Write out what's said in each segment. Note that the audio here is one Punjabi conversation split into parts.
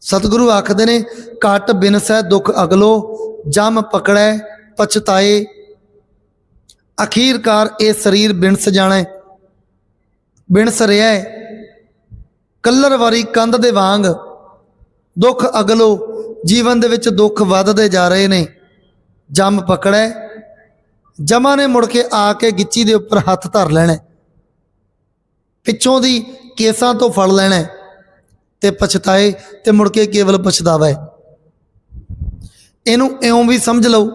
ਸਤਿਗੁਰੂ ਆਖਦੇ ਨੇ ਕਟ ਬਿਨਸੈ ਦੁੱਖ ਅਗਲੋ, ਜਮ ਪਕੜੈ, ਪਛਤਾਏ। ਅਖੀਰਕਾਰ ਇਹ ਸਰੀਰ ਬਿਨਸ ਜਾਣਾ, ਬਿਨਸ ਰਿਹਾ। ਹੈ ਕੱਲਰ ਵਾਰੀ ਕੰਧ ਦੇ ਵਾਂਗ ਦੁੱਖ ਅਗਲੋ, ਜੀਵਨ ਦੇ ਵਿੱਚ ਦੁੱਖ ਵੱਧਦੇ ਜਾ ਰਹੇ ਨੇ। ਜੰਮ ਪਕੜੈ। ਜਮਾ ਨੇ ਮੁੜ ਕੇ ਆ ਕੇ ਗਿੱਚੀ ਦੇ ਉੱਪਰ ਹੱਥ ਧਰ ਲੈਣਾ। ਪਿੱਛੋਂ ਦੀ ਕੇਸਾਂ ਤੋਂ ਫੜ ਲੈਣਾ। ਤੇ ਪਛਤਾਏ ਤੇ ਮੁੜ ਕੇ ਕੇਵਲ ਪਛਤਾਵਾ। ਹੈ ਇਹਨੂੰ ਇਉਂ ਵੀ ਸਮਝ ਲਓ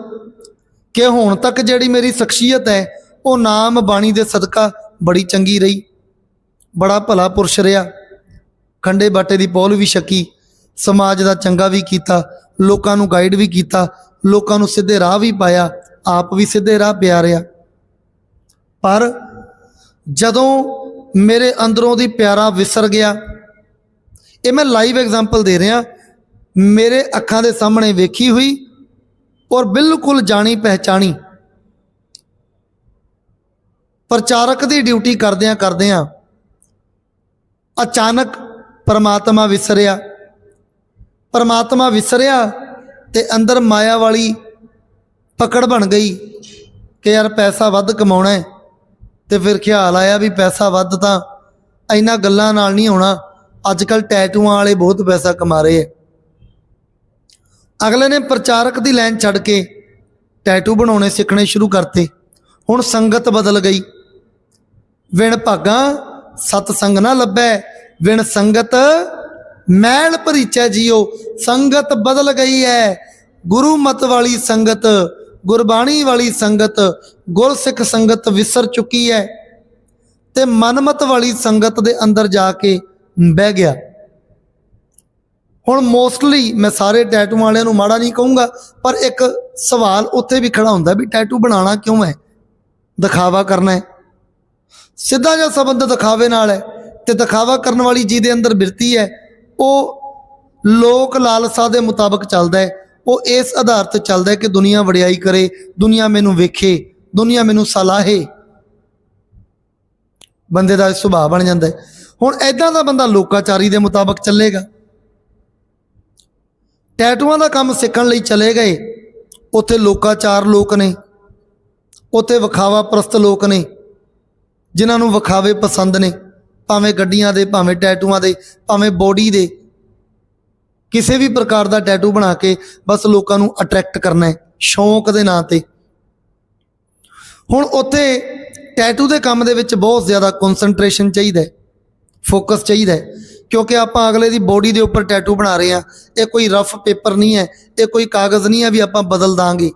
ਕਿ ਹੁਣ ਤੱਕ ਜਿਹੜੀ ਮੇਰੀ ਸ਼ਖਸੀਅਤ ਹੈ, ਉਹ ਨਾਮ ਬਾਣੀ ਦੇ ਸਦਕਾ ਬੜੀ ਚੰਗੀ ਰਹੀ। ਬੜਾ ਭਲਾ ਪੁਰਸ਼ ਰਿਹਾ। ਖੰਡੇ ਬਾਟੇ ਦੀ ਪੌਲ ਵੀ ਛਕੀ। ਸਮਾਜ ਦਾ ਚੰਗਾ ਵੀ ਕੀਤਾ। ਲੋਕਾਂ ਨੂੰ ਗਾਈਡ ਵੀ ਕੀਤਾ। ਲੋਕਾਂ ਨੂੰ ਸਿੱਧੇ ਰਾਹ ਵੀ ਪਾਇਆ। ਆਪ ਵੀ ਸਿੱਧੇ ਰਾਹ ਪਿਆ ਰਿਹਾ। ਪਰ ਜਦੋਂ ਮੇਰੇ ਅੰਦਰੋਂ ਦੀ ਪਿਆਰਾ ਵਿਸਰ ਗਿਆ ਇਹ ਮੈਂ ਲਾਈਵ ਐਗਜ਼ਾਮਪਲ ਦੇ ਰਿਹਾ। ਮੇਰੇ ਅੱਖਾਂ ਦੇ ਸਾਹਮਣੇ ਵੇਖੀ ਹੋਈ ਔਰ ਬਿਲਕੁਲ ਜਾਣੀ ਪਹਿਚਾਣੀ। ਪ੍ਰਚਾਰਕ ਦੀ ਡਿਊਟੀ ਕਰਦਿਆਂ ਕਰਦਿਆਂ ਅਚਾਨਕ ਪਰਮਾਤਮਾ ਵਿਸਰਿਆ। ਪਰਮਾਤਮਾ ਵਿਸਰਿਆ ਤੇ ਅੰਦਰ ਮਾਇਆ ਵਾਲੀ ਪਕੜ ਬਣ ਗਈ ਕਿ ਯਾਰ ਪੈਸਾ ਵੱਧ ਕਮਾਉਣਾ ਹੈ ਤੇ ਫਿਰ ਖਿਆਲ ਆਇਆ ਵੀ ਪੈਸਾ ਵੱਧ ਤਾਂ ਇੰਨਾ ਗੱਲਾਂ ਨਾਲ ਨਹੀਂ ਹੋਣਾ। ਅੱਜ ਕੱਲ ਟੈਟੂਆਂ ਵਾਲੇ ਬਹੁਤ ਪੈਸਾ ਕਮਾ ਰਹੇ ਆ। ਅਗਲੇ ਨੇ ਪ੍ਰਚਾਰਕ ਦੀ ਲਾਈਨ ਛੱਡ ਕੇ ਟੈਟੂ ਬਣਾਉਣੇ ਸਿੱਖਣੇ ਸ਼ੁਰੂ ਕਰਤੇ। ਹੁਣ ਸੰਗਤ ਬਦਲ ਗਈ। ਵਿਣ ਭਾਗਾ ਸਤ ਸੰਗ ਨਾ ਲੱਭੈ, ਵਿਣ ਸੰਗਤ ਮੈਲ ਭਰੀਚੈ ਜੀਓ। ਸੰਗਤ ਬਦਲ ਗਈ ਹੈ ਗੁਰੂ ਮਤ ਵਾਲੀ ਸੰਗਤ, ਗੁਰਬਾਣੀ ਵਾਲੀ ਸੰਗਤ ਗੁਰਸਿੱਖ ਸੰਗਤ ਵਿਸਰ ਚੁੱਕੀ ਹੈ ਤੇ ਮਨਮਤ ਵਾਲੀ ਸੰਗਤ ਦੇ ਅੰਦਰ ਜਾ ਕੇ ਬਹਿ ਗਿਆ। ਹੁਣ ਮੋਸਟਲੀ ਮੈਂ ਸਾਰੇ ਟੈਟੂ ਵਾਲਿਆਂ ਨੂੰ ਮਾੜਾ ਨਹੀਂ ਕਹੂੰਗਾ, ਪਰ ਇੱਕ ਸਵਾਲ ਉੱਥੇ ਵੀ ਖੜਾ ਹੁੰਦਾ ਵੀ ਟੈਟੂ ਬਣਾਉਣਾ ਕਿਉਂ ਹੈ? ਦਿਖਾਵਾ ਕਰਨਾ ਹੈ। ਸਿੱਧਾ ਜਿਹਾ ਸੰਬੰਧ ਦਿਖਾਵੇ ਨਾਲ ਹੈ ਤੇ ਦਿਖਾਵਾ ਕਰਨ ਵਾਲੀ ਜਿਹਦੇ ਅੰਦਰ ਬਿਰਤੀ ਹੈ, ਉਹ ਲੋਕ ਲਾਲਸਾ ਦੇ ਮੁਤਾਬਕ ਚੱਲਦਾ ਹੈ। ਉਹ ਇਸ ਆਧਾਰ ਤੇ ਚੱਲਦਾ ਹੈ ਕਿ ਦੁਨੀਆ ਵਡਿਆਈ ਕਰੇ, ਦੁਨੀਆ ਮੈਨੂੰ ਵੇਖੇ, ਦੁਨੀਆ ਮੈਨੂੰ ਸਲਾਹੇ। ਬੰਦੇ ਦਾ ਸੁਭਾਅ ਬਣ ਜਾਂਦਾ ਹੈ। ਹੁਣ ਐਦਾਂ ਦਾ ਬੰਦਾ ਲੋਕਾਚਾਰੀ ਦੇ ਮੁਤਾਬਕ ਚੱਲੇਗਾ। ਟੈਟੂਆਂ ਦਾ ਕੰਮ ਸਿੱਖਣ ਲਈ ਚਲੇ ਗਏ। ਉੱਥੇ ਲੋਕਾਚਾਰ ਲੋਕ ਨੇ। ਉੱਥੇ ਵਿਖਾਵਾ ਪ੍ਰਸਤ ਲੋਕ ਨੇ। ਜਿਨ੍ਹਾਂ ਨੂੰ ਵਿਖਾਵੇ ਪਸੰਦ ਨੇ। ਭਾਵੇਂ ਗੱਡੀਆਂ ਦੇ, ਭਾਵੇਂ ਟੈਟੂਆਂ ਦੇ, ਭਾਵੇਂ ਬੋਡੀ ਦੇ। ਕਿਸੇ ਵੀ ਪ੍ਰਕਾਰ ਦਾ ਟੈਟੂ ਬਣਾ ਕੇ ਬਸ ਲੋਕਾਂ ਨੂੰ ਅਟਰੈਕਟ ਕਰਨਾ ਹੈ, ਸ਼ੌਂਕ ਦੇ ਨਾਂ ਤੇ। ਹੁਣ ਉੱਥੇ ਟੈਟੂ ਦੇ ਕੰਮ ਦੇ ਵਿੱਚ ਬਹੁਤ ਜ਼ਿਆਦਾ ਕਨਸੈਂਟਰੇਸ਼ਨ ਚਾਹੀਦਾ ਹੈ। ਫੋਕਸ ਚਾਹੀਦਾ ਹੈ। ਕਿਉਂਕਿ ਆਪਾਂ ਅਗਲੇ ਦੀ ਬੋਡੀ ਦੇ ਉੱਪਰ ਟੈਟੂ ਬਣਾ ਰਹੇ ਆ ਇਹ ਕੋਈ ਰਫ ਪੇਪਰ ਨਹੀਂ ਹੈ। ਇਹ ਕੋਈ ਕਾਗਜ਼ ਨਹੀਂ ਹੈ ਵੀ ਆਪਾਂ ਬਦਲ ਦਾਂਗੇ।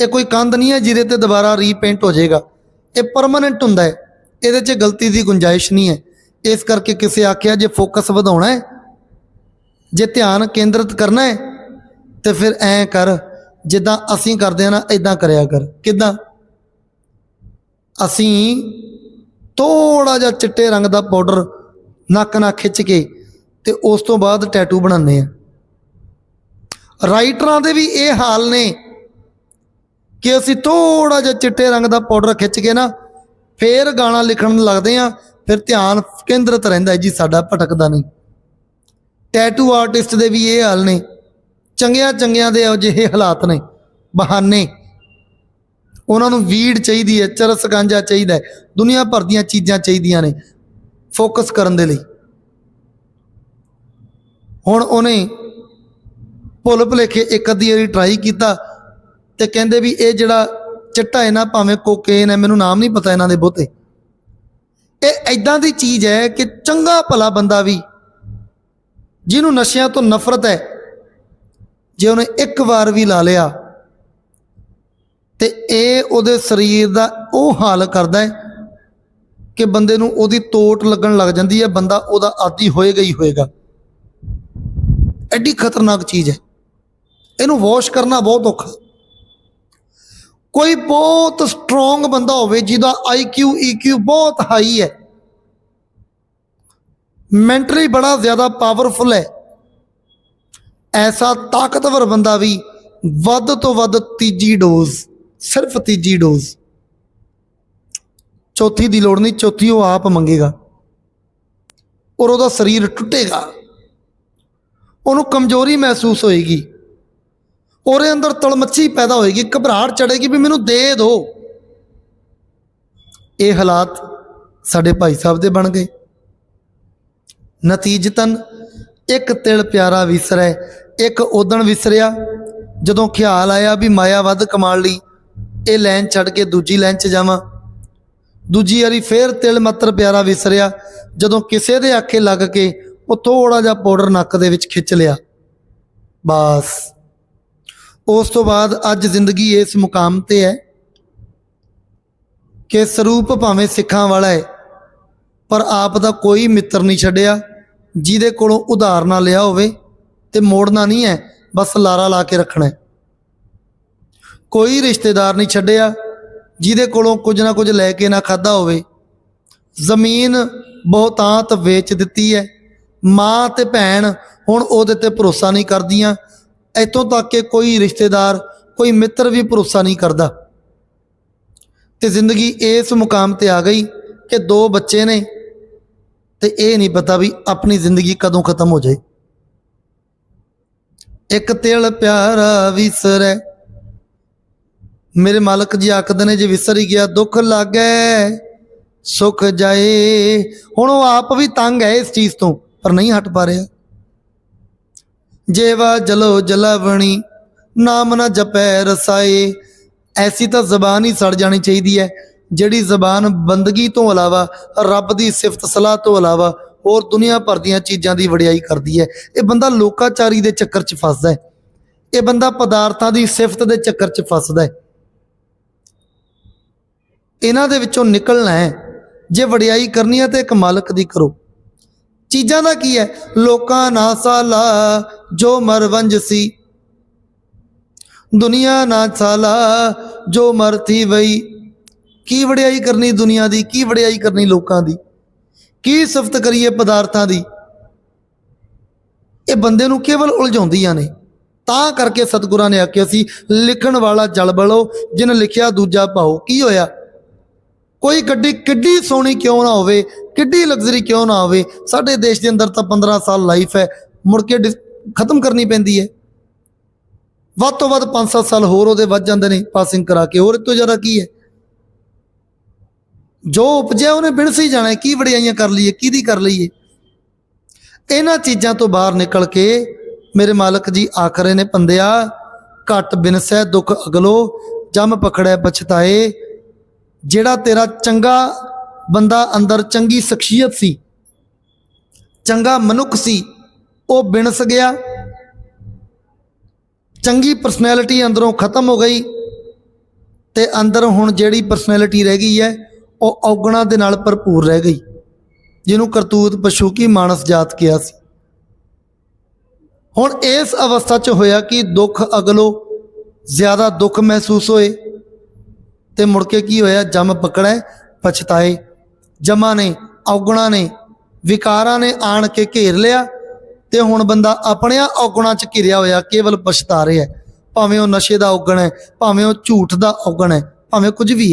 ਇਹ ਕੋਈ ਕੰਧ ਨਹੀਂ ਹੈ ਜਿਹਦੇ ਤੇ ਦੁਬਾਰਾ ਰੀਪੇਂਟ ਹੋ ਜਾਏਗਾ। ਇਹ ਪਰਮਨੈਂਟ ਹੁੰਦਾ ਹੈ। ਇਹਦੇ 'ਚ ਗਲਤੀ ਦੀ ਗੁੰਜਾਇਸ਼ ਨਹੀਂ ਹੈ। ਇਸ ਕਰਕੇ ਕਿਸੇ ਆਖਿਆ ਜੇ ਫੋਕਸ ਵਧਾਉਣਾ ਹੈ, ਜੇ ਧਿਆਨ ਕੇਂਦਰਿਤ ਕਰਨਾ ਹੈ, ਤੇ ਫਿਰ ਐਂ ਕਰ, ਜਿੱਦਾਂ ਅਸੀਂ ਕਰਦੇ ਆ ਨਾ ਇਦਾਂ ਕਰਿਆ ਕਰ। ਕਿਦਾਂ? ਅਸੀਂ ਥੋੜਾ ਜਿਹਾ ਚਿੱਟੇ ਰੰਗ ਦਾ ਪਾਊਡਰ ਨੱਕ ਨਾਲ ਖਿੱਚ ਕੇ ਤੇ ਉਸ ਤੋਂ ਬਾਅਦ ਟੈਟੂ ਬਣਾਉਂਦੇ ਆ। ਰਾਈਟਰਾਂ ਦੇ ਵੀ ਇਹ ਹਾਲ ਨੇ ਕਿ ਅਸੀਂ ਥੋੜਾ ਜਿਹਾ ਚਿੱਟੇ ਰੰਗ ਦਾ ਪਾਊਡਰ ਖਿੱਚ ਕੇ ਨਾ ਫੇਰ ਗਾਣਾ ਲਿਖਣ ਲੱਗਦੇ ਆ, ਫਿਰ ਧਿਆਨ ਕੇਂਦਰਿਤ ਰਹਿੰਦਾ ਜੀ, ਸਾਡਾ ਭਟਕਦਾ ਨਹੀਂ। ਟੈਟੂ ਆਰਟਿਸਟ ਦੇ ਵੀ ਇਹ ਹਾਲ ਨੇ। ਚੰਗਿਆਂ ਚੰਗਿਆਂ ਦੇ ਅਜਿਹੇ ਹਾਲਾਤ ਨੇ, ਬਹਾਨੇ। ਉਹਨਾਂ ਨੂੰ ਵੀੜ ਚਾਹੀਦੀ ਹੈ, ਚਰਸ ਗਾਂਜਾ ਚਾਹੀਦਾ ਹੈ, ਦੁਨੀਆ ਭਰ ਦੀਆਂ ਚੀਜ਼ਾਂ ਚਾਹੀਦੀਆਂ ਨੇ ਫੋਕਸ ਕਰਨ ਦੇ ਲਈ। ਹੁਣ ਉਹਨੇ ਭੁੱਲ ਭੁਲੇਖੇ ਇੱਕ ਅੱਧੀ ਵਾਰੀ ਟਰਾਈ ਕੀਤਾ ਤੇ ਕਹਿੰਦੇ ਵੀ ਇਹ ਜਿਹੜਾ ਚਿੱਟਾ ਹੈ ਨਾ ਭਾਵੇਂ ਕੋਕੇਨ ਹੈ, ਮੈਨੂੰ ਨਾਮ ਨਹੀਂ ਪਤਾ ਇਹਨਾਂ ਦੇ ਬਹੁਤੇ। ਇਹ ਐਦਾਂ ਦੀ ਚੀਜ਼ ਹੈ ਕਿ ਚੰਗਾ ਭਲਾ ਬੰਦਾ ਵੀ ਜਿਹਨੂੰ ਨਸ਼ਿਆਂ ਤੋਂ ਨਫ਼ਰਤ ਹੈ, ਜੇ ਉਹਨੇ ਇੱਕ ਵਾਰ ਵੀ ਲਾ ਲਿਆ ਤੇ ਇਹ ਉਹਦੇ ਸਰੀਰ ਦਾ ਉਹ ਹਾਲ ਕਰਦਾ ਹੈ ਕਿ ਬੰਦੇ ਨੂੰ ਉਹਦੀ ਤੋਟ ਲੱਗਣ ਲੱਗ ਜਾਂਦੀ ਹੈ, ਬੰਦਾ ਉਹਦਾ ਆਦੀ ਹੋਏਗਾ ਹੀ ਹੋਏਗਾ। ਐਡੀ ਖਤਰਨਾਕ ਚੀਜ਼ ਹੈ। ਇਹਨੂੰ ਵਾਸ਼ ਕਰਨਾ ਬਹੁਤ ਔਖਾ ਕੋਈ ਬਹੁਤ ਸਟਰੋਂਗ ਬੰਦਾ ਹੋਵੇ, ਜਿਹਦਾ ਆਈਕਿਊ ਈਕਿਊ ਬਹੁਤ ਹਾਈ ਹੈ। ਮੈਂਟਲੀ ਬੜਾ ਜ਼ਿਆਦਾ ਪਾਵਰਫੁਲ ਹੈ। ਐਸਾ ਤਾਕਤਵਰ ਬੰਦਾ ਵੀ ਵੱਧ ਤੋਂ ਵੱਧ ਤੀਜੀ ਡੋਜ਼ ਸਿਰਫ ਤੀਜੀ ਡੋਜ਼ ਚੌਥੀ ਦੀ ਲੋੜ ਨਹੀਂ, ਚੌਥੀ ਉਹ ਆਪ ਮੰਗੇਗਾ। ਔਰ ਉਹਦਾ ਸਰੀਰ ਟੁੱਟੇਗਾ। ਉਹਨੂੰ ਕਮਜ਼ੋਰੀ ਮਹਿਸੂਸ ਹੋਏਗੀ। ਉਹਦੇ ਅੰਦਰ ਤਲਮੱਛੀ ਪੈਦਾ ਹੋਏਗੀ, ਘਬਰਾਹਟ ਚੜੇਗੀ ਵੀ ਮੈਨੂੰ ਦੇ ਦਿਓ ਇਹ ਹਾਲਾਤ ਸਾਡੇ ਭਾਈ ਸਾਹਿਬ ਦੇ ਬਣ ਗਏ। ਨਤੀਜਤਨ, ਇੱਕ ਤਿਲ ਪਿਆਰਾ ਵਿਸਰੈ ਇੱਕ ਉਦਣ ਵਿਸਰਿਆ। ਜਦੋਂ ਖਿਆਲ ਆਇਆ ਵੀ ਮਾਇਆ ਵੱਧ ਕਮਾਉਣ ਲਈ ਇਹ ਲਾਈਨ ਛੱਡ ਕੇ ਦੂਜੀ ਲਾਈਨ 'ਚ ਜਾਵਾਂ। ਦੂਜੀ ਵਾਰੀ ਫੇਰ ਤਿਲ ਮੱਤਰ ਪਿਆਰਾ ਵਿਸਰਿਆ, ਜਦੋਂ ਕਿਸੇ ਦੇ ਆਖੇ ਲੱਗ ਕੇ ਉਹ ਥੋੜਾ ਜਿਹਾ ਪਾਊਡਰ ਨੱਕ ਦੇ ਵਿੱਚ ਖਿੱਚ ਲਿਆ। ਬਸ। ਉਸ ਤੋਂ ਬਾਅਦ ਅੱਜ ਜ਼ਿੰਦਗੀ ਇਸ ਮੁਕਾਮ ਤੇ ਹੈ ਕਿ ਸਰੂਪ ਭਾਵੇਂ ਸਿੱਖਾਂ ਵਾਲਾ ਹੈ, ਪਰ ਆਪ ਦਾ ਕੋਈ ਮਿੱਤਰ ਨਹੀਂ ਛੱਡਿਆ, ਜਿਹਦੇ ਕੋਲੋਂ ਉਧਾਰ ਨਾ ਲਿਆ ਹੋਵੇ ਤੇ ਮੋੜਨਾ ਨਹੀਂ ਹੈ, ਬਸ ਲਾਰਾ ਲਾ ਕੇ ਰੱਖਣਾ ਹੈ। ਕੋਈ ਰਿਸ਼ਤੇਦਾਰ ਨਹੀਂ ਛੱਡਿਆ, ਜਿਹਦੇ ਕੋਲੋਂ ਕੁਝ ਨਾ ਕੁਝ ਲੈ ਕੇ ਨਾ ਖਾਦਾ ਹੋਵੇ। ਜ਼ਮੀਨ ਬਹੁਤਾਂਤ ਵੇਚ ਦਿੱਤੀ ਹੈ। ਮਾਂ ਤੇ ਭੈਣ ਹੁਣ ਉਹਦੇ ਤੇ ਭਰੋਸਾ ਨਹੀਂ ਕਰਦੀਆਂ। ਇੱਥੋਂ ਤੱਕ ਕਿ ਕੋਈ ਰਿਸ਼ਤੇਦਾਰ, ਕੋਈ ਮਿੱਤਰ ਵੀ ਭਰੋਸਾ ਨਹੀਂ ਕਰਦਾ। ਤੇ ਜ਼ਿੰਦਗੀ ਇਸ ਮੁਕਾਮ ਤੇ ਆ ਗਈ ਕਿ ਦੋ ਬੱਚੇ ਨੇ ਤੇ ਇਹ ਨਹੀਂ ਪਤਾ ਵੀ ਆਪਣੀ ਜ਼ਿੰਦਗੀ ਕਦੋਂ ਖਤਮ ਹੋ ਜਾਏ। ਇੱਕ ਤਿਲ ਪਿਆਰਾ ਵਿਸਰੈ ਮੇਰੇ ਮਾਲਕ ਜੀ ਆਖਦੇ ਨੇ, ਜੇ ਵਿਸਰ ਹੀ ਗਿਆ, ਦੁੱਖ ਲੱਗੈ, ਸੁਖ ਜਾਏ। ਹੁਣ ਉਹ ਆਪ ਵੀ ਤੰਗ ਹੈ ਇਸ ਚੀਜ਼ ਤੋਂ, ਪਰ ਨਹੀਂ ਹਟ ਪਾ ਰਿਹਾ। ਜੇਵਾ ਜਲੋ ਜਲਾਵਣੀ, ਨਾਮ ਨਾ ਜਪੈ ਰਸਾਏ। ਐਸੀ ਤਾਂ ਜ਼ਬਾਨ ਹੀ ਸੜ ਜਾਣੀ ਚਾਹੀਦੀ ਹੈ, ਜਿਹੜੀ ਜ਼ਬਾਨ ਬੰਦਗੀ ਤੋਂ ਇਲਾਵਾ, ਰੱਬ ਦੀ ਸਿਫਤ ਸਲਾਹ ਤੋਂ ਇਲਾਵਾ, ਹੋਰ ਦੁਨੀਆ ਭਰ ਦੀਆਂ ਚੀਜ਼ਾਂ ਦੀ ਵਡਿਆਈ ਕਰਦੀ ਹੈ। ਇਹ ਬੰਦਾ ਲੋਕਾਚਾਰੀ ਦੇ ਚੱਕਰ 'ਚ ਫਸਦਾ ਹੈ। ਇਹ ਬੰਦਾ ਪਦਾਰਥਾਂ ਦੀ ਸਿਫਤ ਦੇ ਚੱਕਰ 'ਚ ਫਸਦਾ ਹੈ। ਇਹਨਾਂ ਦੇ ਵਿੱਚੋਂ ਨਿਕਲਣਾ ਹੈ। ਜੇ ਵਡਿਆਈ ਕਰਨੀ ਹੈ ਤੇ ਇੱਕ ਮਾਲਕ ਦੀ ਕਰੋ। ਚੀਜ਼ਾਂ ਦਾ ਕੀ ਹੈ? ਲੋਕਾਂ ਨਾ ਸਾਲਾ, ਜੋ ਮਰਵੰਜ ਸੀ। ਦੁਨੀਆ ਨਾ ਸਾਲਾ, ਜੋ ਮਰਤੀ ਵਈ। ਕੀ ਵਡਿਆਈ ਕਰਨੀ ਦੁਨੀਆ ਦੀ? ਕੀ ਵਡਿਆਈ ਕਰਨੀ ਲੋਕਾਂ ਦੀ? ਕੀ ਸਿਫਤ ਕਰੀਏ ਪਦਾਰਥਾਂ ਦੀ? ਇਹ ਬੰਦੇ ਨੂੰ ਕੇਵਲ ਉਲਝਾਉਂਦੀਆਂ ਨੇ। ਤਾਂ ਕਰਕੇ ਸਤਿਗੁਰਾਂ ਨੇ ਆਖਿਆ ਸੀ, ਲਿਖਣ ਵਾਲਾ ਜਲ ਬਲੋ, ਜਿਨ ਲਿਖਿਆ ਦੂਜਾ ਪਾਓ ਕੀ ਹੋਇਆ? ਕੋਈ ਗੱਡੀ ਕਿੱਡੀ ਸੋਹਣੀ ਕਿਉਂ ਨਾ ਹੋਵੇ, ਕਿੱਡੀ ਲਗਜ਼ਰੀ ਕਿਉਂ ਨਾ ਹੋਵੇ, ਸਾਡੇ ਦੇਸ਼ ਦੇ ਅੰਦਰ ਤਾਂ 15 ਸਾਲ ਲਾਈਫ ਹੈ, ਮੁੜ ਕੇ ਡਿਸ- ਖਤਮ ਕਰਨੀ ਪੈਂਦੀ ਹੈ। ਵੱਧ ਤੋਂ ਵੱਧ 5-7 ਸਾਲ ਹੋਰ ਉਹਦੇ ਵੱਧ ਜਾਂਦੇ ਨੇ ਪਾਸਿੰਗ ਕਰਾ ਕੇ, ਹੋਰ ਇਹ ਤੋਂ ਜ਼ਿਆਦਾ ਕੀ ਹੈ? ਜੋ ਉਪਜਿਆ ਉਹਨੇ ਬਿਨਸ ਹੀ ਜਾਣਾ ਕੀ ਵਡਿਆਈਆਂ ਕਰ ਲਈਏ, ਕਿਹਦੀ ਕਰ ਲਈਏ? ਇਹਨਾਂ ਚੀਜ਼ਾਂ ਤੋਂ ਬਾਹਰ ਨਿਕਲ ਕੇ ਮੇਰੇ ਮਾਲਕ ਜੀ ਆਖਰੇ ਨੇ ਪੰਦਿਆ ਘਟ ਬਿਨਸੈ ਦੁੱਖ ਅਗਲੋ, ਜਮ ਪਖੜੈ, ਪਛਤਾਏ ਜਿਹੜਾ ਤੇਰਾ ਚੰਗਾ ਬੰਦਾ ਅੰਦਰ ਚੰਗੀ ਸ਼ਖਸੀਅਤ ਸੀ, ਚੰਗਾ ਮਨੁੱਖ ਸੀ, ਉਹ ਬਿਣਸ ਗਿਆ। ਚੰਗੀ ਪਰਸਨੈਲਿਟੀ ਅੰਦਰੋਂ ਖਤਮ ਹੋ ਗਈ ਤੇ ਅੰਦਰ ਹੁਣ ਜਿਹੜੀ ਪਰਸਨੈਲਿਟੀ ਰਹਿ ਗਈ ਹੈ, ਉਹ ਔਗਣਾ ਦੇ ਨਾਲ ਭਰਪੂਰ ਰਹਿ ਗਈ, ਜਿਹਨੂੰ ਕਰਤੂਤ ਪਸ਼ੂ ਕੀ ਮਾਨਸ ਜਾਤ ਕਿਹਾ ਸੀ। ਹੁਣ ਇਸ ਅਵਸਥਾ 'ਚ ਹੋਇਆ ਕਿ ਦੁੱਖ ਅਗਲੋ ਜ਼ਿਆਦਾ ਦੁੱਖ ਮਹਿਸੂਸ ਹੋਏ ਤੇ ਮੁੜ ਕੇ ਕੀ ਹੋਇਆ? ਜਮ ਪਕੜੈ ਪਛਤਾਏ। ਜਮਾ ਨੇ, ਔਗਣਾ ਨੇ, ਵਿਕਾਰਾਂ ਨੇ ਆਣ ਕੇ ਘੇਰ ਲਿਆ ਤੇ ਹੁਣ ਬੰਦਾ ਆਪਣਿਆਂ ਔਗਣਾ 'ਚ ਘਿਰਿਆ ਹੋਇਆ, ਕੇਵਲ ਪਛਤਾ ਰਿਹਾ ਭਾਵੇਂ ਉਹ ਨਸ਼ੇ ਦਾ ਔਗਣ ਹੈ, ਭਾਵੇਂ ਉਹ ਝੂਠ ਦਾ ਔਗਣ ਹੈ, ਭਾਵੇਂ ਕੁਝ ਵੀ